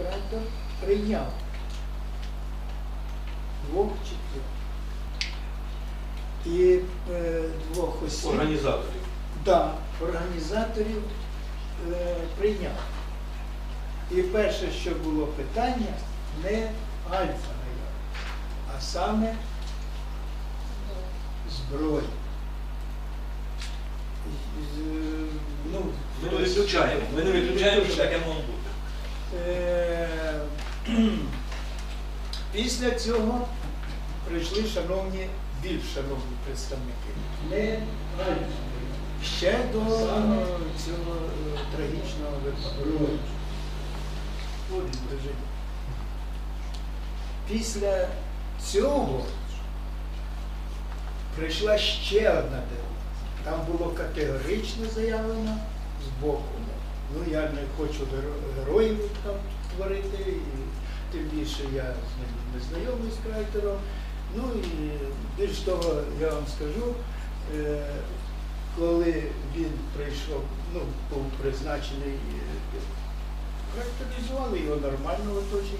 кратер прийняв двох чи трьох. І е, двох осіб. Організаторів. Да, організаторів е, прийняв. І перше, що було питання, не альфа а саме зброя. Ну, Ми не виключаємо. Ми не виключаємо, що таке може бути. Е, Після цього прийшли шановні, більш шановні представники. Не ще до цього е, трагічного випадку. Після цього прийшла ще одна дива. Там було категорично заявлено з боку. Ну, я не хочу героїв там творити, і тим більше я з ним не знайомий з крайтером. Ну і більш того, я вам скажу, е, коли він прийшов, ну, був призначений, е, характеризували його нормально в оточенні,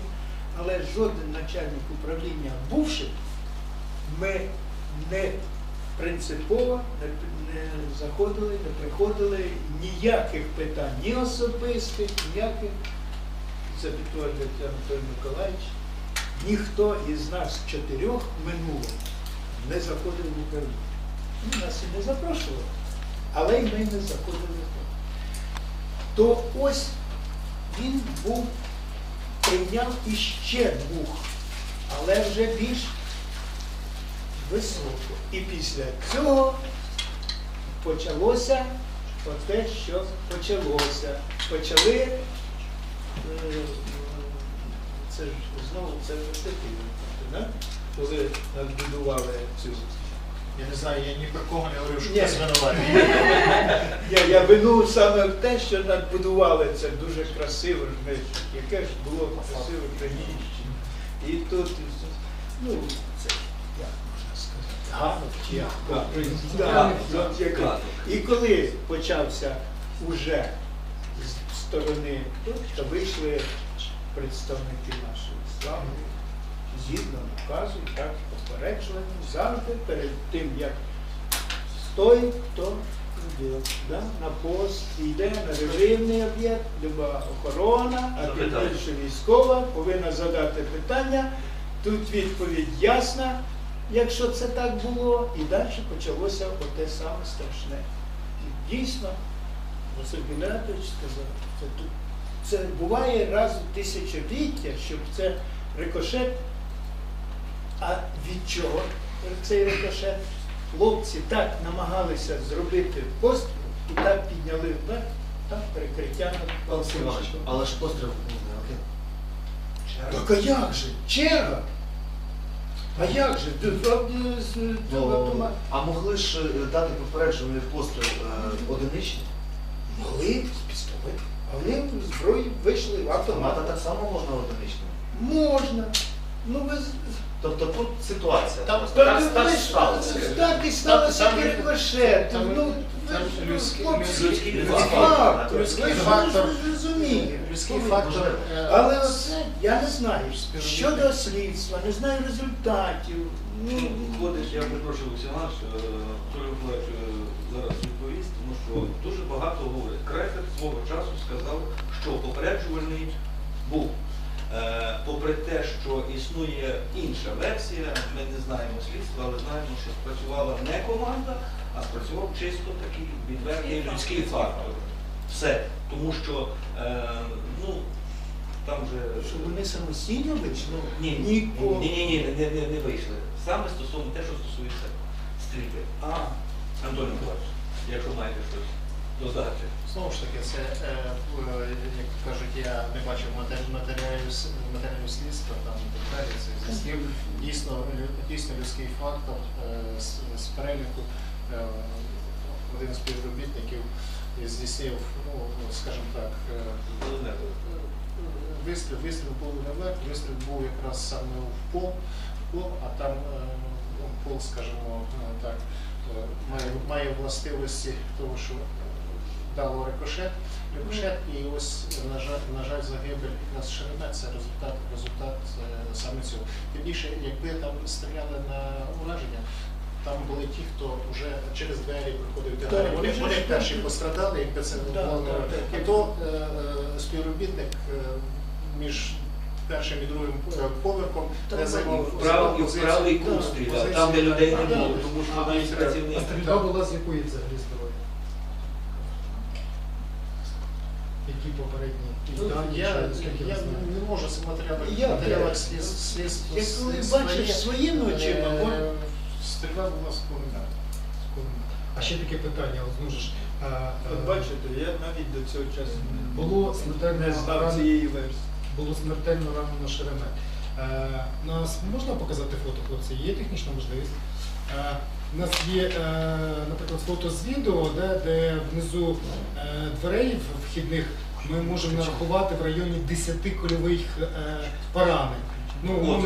але жоден начальник управління бувши, ми не принципово не заходили, не приходили ніяких питань, ні особистих, ніяких, це підтвердить Анатолій Миколаївич, ніхто із нас чотирьох минуло не заходив в управління. Ну, Нас і не запрошували, але й ми не заходили. в То ось він був, прийняв іще двох, але вже більш високо. І після цього почалося те, що почалося. Почали, це ж знову це таки, да? коли надбудували цю. Я не знаю, я ні про кого не говорив, що хтось винуватий. Я, я вину саме в те, що надбудували це дуже красиво, ж ми- яке ж було красиве приміщення. І тут, ну, це як можна сказати, ганок чи як? І коли почався уже сторони, то вийшли представники нашої слави, згідно наказу, так попереджували завжди перед тим, як той, хто да, на пост, йде на режимний об'єкт, люба охорона, а тим більше військова, повинна задати питання. Тут відповідь ясна, якщо це так було, і далі почалося оте саме страшне. І дійсно, Василь Геннадійович сказав, це, це буває раз у тисячоліття, щоб це рикошет. А від чого цей рикошет? Хлопці так намагалися зробити постріл і так підняли вверх, так перекриття Іванович, але ж постріл не один. Так а як же? Черга? А як же? Ну, а могли ж е, дати попереджений постріл е, одиничний? Могли з пістолета. А вони зброї вийшли в автомат. так само можна одиничним. Можна. Ну ви Тобто тут ситуація. Там- так, Так, Так- так, так так, сталося. Так і сталося так, так, так, так, так, так, так, так, так, так, так, так, так, фактор. Людський Ви ж фактор. Людський фактор. е, Але оце я не знаю. Щодо слідства, не знаю результатів. Ну, Виходить, я перепрошую Олексій наш, Анатолій Миколаївич е, зараз відповість, тому що дуже багато говорить. Крекер свого часу сказав, що попереджувальний був. Е, Попри те, що існує інша версія, ми не знаємо слідства, але знаємо, що спрацювала не команда, а спрацював чисто такий відвертий людський фактор. Все. Тому що е, ну, там же. що вони самостійно вийшли? Ні, ні, ні, ні, ні, не, не, не вийшли. Саме стосовно те, що стосується стрільби. А, Антон Миколаївич, якщо маєте щось додати. Знову ж таки, це, е, е, як кажуть, я не бачив матер- матеріалів, слідства там і так далі. Це зі. Дійсно, дійсно людський фактор е, з, з переліку. Один з співробітників здійснив, ну, скажімо так, Вистріл, вистріл був не вверх, вистріл був якраз саме в пол, в пол а там ну, пол, скажімо так, має, має властивості того, що дало рикошет, рикошет, і ось, на жаль, на жаль, загибель якраз Шеремет це результат, результат е, саме цього. Тим більше, якби там стріляли на ураження, там були ті, хто вже через двері проходив Так, далі. Вони, вони перші пострадали, якби це було. так. І то е, е, співробітник е, між першим і другим поверхом не займав кут стріляв, позицію, там, де людей не було, тому що навіть і- працівник. А стрільба була з якої взагалі зброї? Які попередні Ну, дані, я, я не можу Я- матеріалах сліз, Як ви бачиш своїми очима, Е, вон- Стрільба була. А ще таке питання, от ж, От бачите, я навіть до цього часу не- було не смертельно знав ран- цієї версії. було смертельно ранено Шеремет. Е, Нас можна показати фото, хлопці? Є технічна можливість. Е, У нас є, е, наприклад, фото з відео, де, де внизу е, дверей вхідних ми можемо нарахувати в районі 10 кольових е, поранень. Ну,